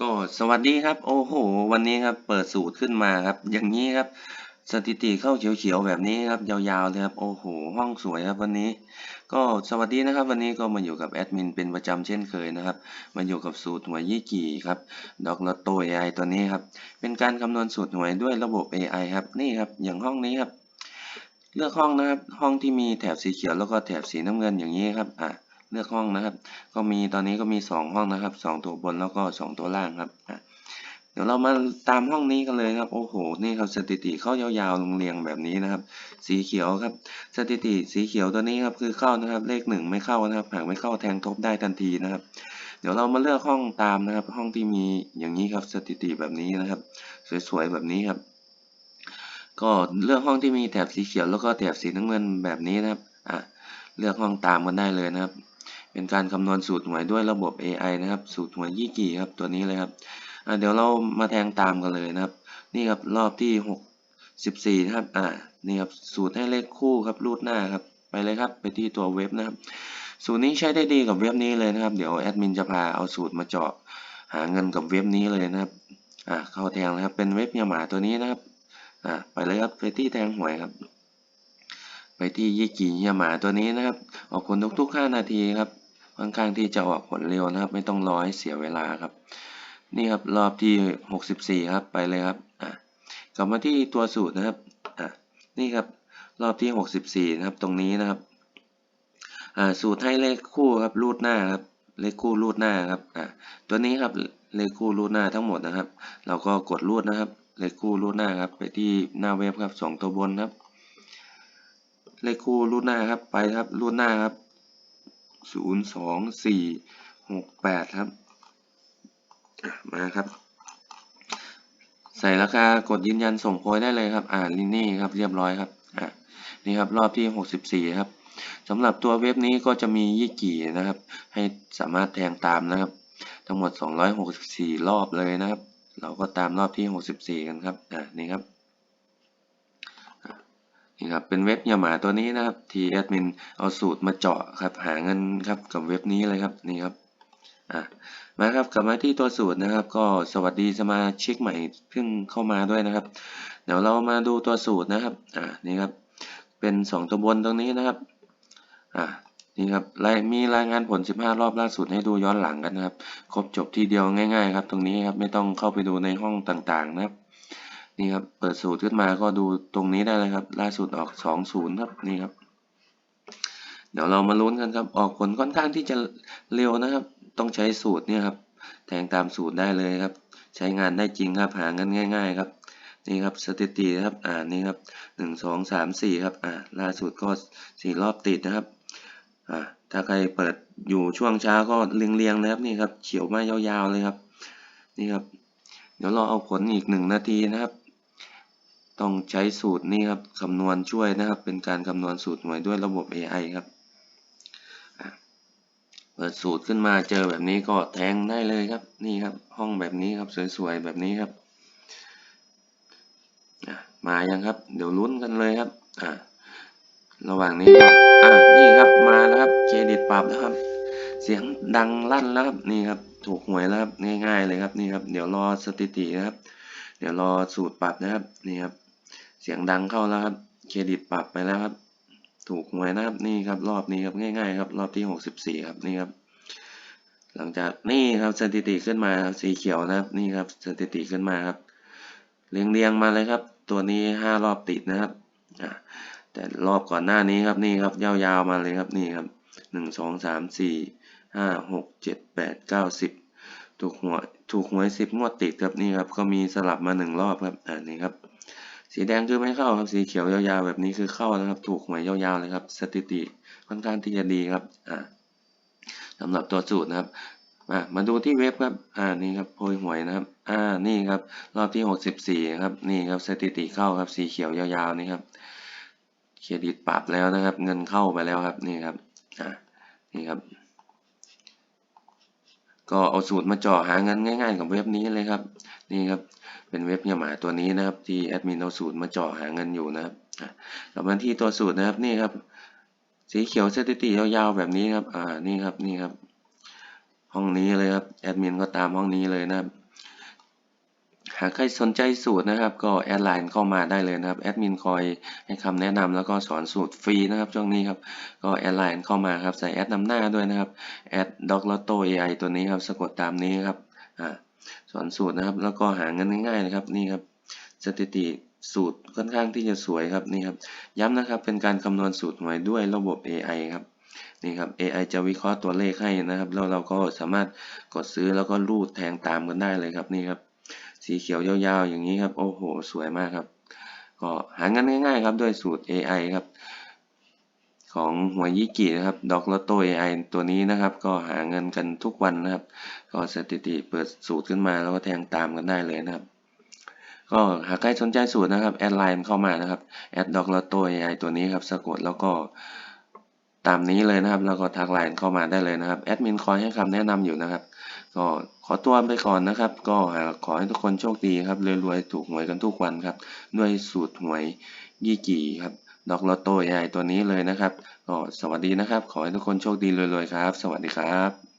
ก็สวัสดีครับ โอ้โห วันนี้ครับเปิดสูตรขึ้นมาครับ อย่างนี้ครับ สถิติเข้าเฉียวๆแบบนี้ครับยาวๆเลยครับโอ้โหห้องสวยครับวันนี้ ก็สวัสดีนะครับ วันนี้ก็มาอยู่กับแอดมินเป็นประจำเช่นเคยนะครับมาอยู่กับสูตรหวยยี่กี่ครับดอกลอตโต้ AI ตัวนี้ครับเป็นการคำนวณสูตรหวยด้วยระบบ AI ครับนี่ครับอย่างห้องนี้ครับ เลือกห้องนะครับห้องที่มีแถบสีเขียวแล้วก็แถบสีน้ำเงินอย่างนี้ครับอะ เลือกห้องนะครับ ก็มีตอนนี้ก็มีสองห้องนะครับสองตัวบนแล้วก็สองตัวล่างครับ เดี๋ยวเรามาตามห้องนี้กันเลยครับ โอ้โห นี่ครับสถิติเข้ายาวๆลงเรียงแบบนี้นะครับ สีเขียวครับ สถิติสีเขียวตัวนี้ครับคือเข้านะครับ เลขหนึ่งไม่เข้านะครับ หากไม่เข้าแทงทบได้ทันทีนะครับ เดี๋ยวเรามาเลือกห้องตามนะครับ ห้องที่มีอย่างนี้ครับ สถิติแบบนี้นะครับ สวยๆแบบนี้ครับ ก็เลือกห้องที่มีแถบสีเขียวแล้วก็แถบสีน้ำเงินแบบนี้นะครับ อะ เลือกห้องตามกันได้เลยนะครับ เป็นการคำนวณสูตรหวยด้วยระบบ AI นะครับ สูตรหวยยี่กี่ครับตัวนี้เลยครับเดี๋ยวเรามาแทงตามกันเลยนะครับ นี่ครับรอบที่หกสิบสี่นะครับอ่านี่ครับสูตรให้เลขคู่ครับรูดหน้าครับไปเลยครับไปที่ตัวเว็บนะครับ สูตรนี้ใช้ได้ดีกับเว็บนี้เลยนะครับ เดี๋ยวแอดมินจะพาเอาสูตรมาเจาะหาเงินกับเว็บนี้เลยนะครับอ่าเข้าแทงนะครับเป็นเว็บยาหมาตัวนี้นะครับอ่าไปเลยครับไปที่แทงหวยครับ ไปที่ยี่กี่ยาหมาตัวนี้นะครับออกผลทุกๆ5นาทีครับ ค่อนข้างที่จะออกผลเร็วนะครับ ไม่ต้องรอให้เสียเวลาครับ นี่ครับรอบที่ 64 ครับไปเลยครับอะกลับมาที่ตัวสูตรนะครับอะนี่ครับรอบที่ 64 นะครับตรงนี้นะครับอ่าสูตรให้เลขคู่ครับรูดหน้าครับเลขคู่รูดหน้าครับอะตัวนี้ครับเลขคู่รูดหน้าทั้งหมดนะครับ เราก็กดรูดนะครับ เลขคู่รูดหน้าครับ ไปที่หน้าเว็บครับสองตัวบนครับ เลขคู่รูดหน้าครับไปครับรูดหน้าครับ ศูนย์สองสี่หกแปดครับมาครับ ใส่ราคากดยืนยันส่งโพยได้เลยครับ อ่าลินี่ครับเรียบร้อยครับอะนี่ครับรอบที่หกสิบสี่ครับสำหรับตัวเว็บนี้ก็จะมียี่กี่นะครับ ให้สามารถแทงตามนะครับ ทั้งหมดสองร้อยหกสิบสี่รอบเลยนะครับ เราก็ตามรอบที่หกสิบสี่กันครับอ่านี่ครับ นี่ครับเป็นเว็บยาหมาตัวนี้นะครับที่แอดมินเอาสูตรมาเจาะครับหาเงินครับกับเว็บนี้เลยครับนี่ครับอะมาครับกลับมาที่ตัวสูตรนะครับ ก็สวัสดีสมาชิกใหม่เพิ่งเข้ามาด้วยนะครับ เดี๋ยวเรามาดูตัวสูตรนะครับอ่านี่ครับเป็นสองตัวบนตรงนี้นะครับอ่านี่ครับรมีรายงานผล 15 รอบล่าสุดให้ดูย้อนหลังกันนะครับ ครบจบทีเดียวง่าย ๆ ครับ ตรงนี้ครับไม่ต้องเข้าไปดูในห้องต่างๆนะครับ นี่ครับ เปิดสูตรขึ้นมาก็ดูตรงนี้ได้เลยครับ ล่าสุดออก 20 ครับนี่ครับ เดี๋ยวเรามาลุ้นกันครับ ออกผลค่อนข้างที่จะเร็วนะครับ ต้องใช้สูตรเนี่ยครับ แทงตามสูตรได้เลยครับ ใช้งานได้จริงครับ หาเงินง่าย ๆ ครับ นี่ครับสถิติครับ อ่านี่ครับหนึ่งสองสามสี่ครับ อ่าล่าสุดก็สี่รอบติดนะครับ อ่าถ้าใครเปิดอยู่ช่วงเช้าก็เรียงๆนะครับนี่ครับเฉียวมายาวๆเลยครับ นี่ครับ เดี๋ยวเราเอาผลอีกหนึ่งนาทีนะครับ ต้องใช้สูตรนี่ครับคำนวณช่วยนะครับ เป็นการคำนวณสูตรหน่วยด้วยระบบ AI ครับเปิดสูตรขึ้นมาเจอแบบนี้ก็แทงได้เลยครับ นี่ครับ ห้องแบบนี้ครับสวยๆแบบนี้ครับมายังครับ เดี๋ยวลุ้นกันเลยครับอะระหว่างนี้ก็อะนี่ครับมาแล้วครับเครดิตปรับแล้วครับ เสียงดังลั่นแล้วครับนี่ครับ ถูกหวยแล้วครับง่ายๆเลยครับนี่ครับ เดี๋ยวรอสถิตินะครับ เดี๋ยวรอสูตรปรับนะครับนี่ครับ เสียงดังเข้าแล้วครับ เครดิตปรับไปแล้วครับ ถูกหวยนะครับนี่ครับ รอบนี้ครับง่ายๆครับ รอบที่หกสิบสี่ครับนี่ครับหลังจากนี่ครับสถิติขึ้นมาสีเขียวนะครับนี่ครับสถิติขึ้นมาครับ เรียงเรียงๆมาเลยครับ ตัวนี้ห้ารอบติดนะครับแต่รอบก่อนหน้านี้ครับนี่ครับยาวๆมาเลยครับนี่ครับหนึ่งสองสามสี่ ห้าหกเจ็ดแปดเก้าสิบถูกหวยถูกหวยสิบงวดติดครับนี่ครับก็มีสลับมาหนึ่งรอบครับอ่านี่ครับสีแดงคือไม่เข้าครับสีเขียวยาวๆแบบนี้คือเข้านะครับ ถูกหวยยาวๆเลยครับสถิติค่อนข้างที่จะดีครับอ่าสำหรับตัวสูตรนะครับอ่ามาดูที่เว็บครับอ่านี่ครับโพยหวยนะครับอ่านี่ครับรอบที่หกสิบสี่ครับนี่ครับสถิติเข้าครับสีเขียวยาวๆนี่ครับเครดิตปรับแล้วนะครับ เงินเข้าไปแล้วครับนี่ครับอ่านี่ครับ ก็เอาสูตรมาเจาะหาเงินง่าย ๆ กับเว็บนี้เลยครับ นี่ครับเป็นเว็บยาหมาตัวนี้นะครับ ที่แอดมินเอาสูตรมาเจาะหาเงินอยู่นะครับกลับมาที่ตัวสูตรนะครับนี่ครับ สีเขียวสถิติยาวๆแบบนี้ครับอ่านี่ครับนี่ครับ ห้องนี้เลยครับแอดมินก็ตามห้องนี้เลยนะครับ หากใครสนใจสูตรนะครับ ก็แอดไลน์เข้ามาได้เลยนะครับแอดมินคอยให้คำแนะนำแล้วก็สอนสูตรฟรีนะครับช่วงนี้ครับก็แอดไลน์เข้ามาครับใส่แอดนำหน้าด้วยนะครับแอดด็อกลอตโตเอไอตัวนี้ครับสะกดตามนี้ครับอ่าสอนสูตรนะครับ แล้วก็หาเงินง่ายๆนะครับนี่ครับสถิติสูตรค่อนข้างที่จะสวยครับนี่ครับย้ำนะครับเป็นการคำนวณสูตรหวยด้วยระบบ AI ครับนี่ครับ AI จะวิเคราะห์ตัวเลขให้นะครับ แล้วเราก็สามารถกดซื้อแล้วก็รูดแทงตามกันได้เลยครับนี่ครับ สีเขียวยาวๆ อย่างนี้ครับ โอ้โห สวยมากครับ ก็หาเงินง่ายๆครับด้วยสูตร AI ครับ ของหัวยิกินะครับดอกลอตโต AI ตัวนี้นะครับ ก็หาเงินกันทุกวันนะครับ ก็สถิติเปิดสูตรขึ้นมาแล้วก็แทงตามกันได้เลยนะครับ ก็หากใครสนใจสูตรนะครับแอดไลน์เข้ามานะครับแอดดอกลอตโต AI ตัวนี้ครับสะกดแล้วก็ตามนี้เลยนะครับ แล้วก็ทักไลน์เข้ามาได้เลยนะครับแอดมินคอยให้คำแนะนำอยู่นะครับ ก็ขอตัวไปก่อนนะครับ ก็ขอให้ทุกคนโชคดีครับรวยๆถูกหวยกันทุกวันครับ ด้วยสูตรหวยยี่กี่ครับดอกลอตโต้ใหญ่ตัวนี้เลยนะครับ ก็สวัสดีนะครับ ขอให้ทุกคนโชคดีรวยๆครับ สวัสดีครับ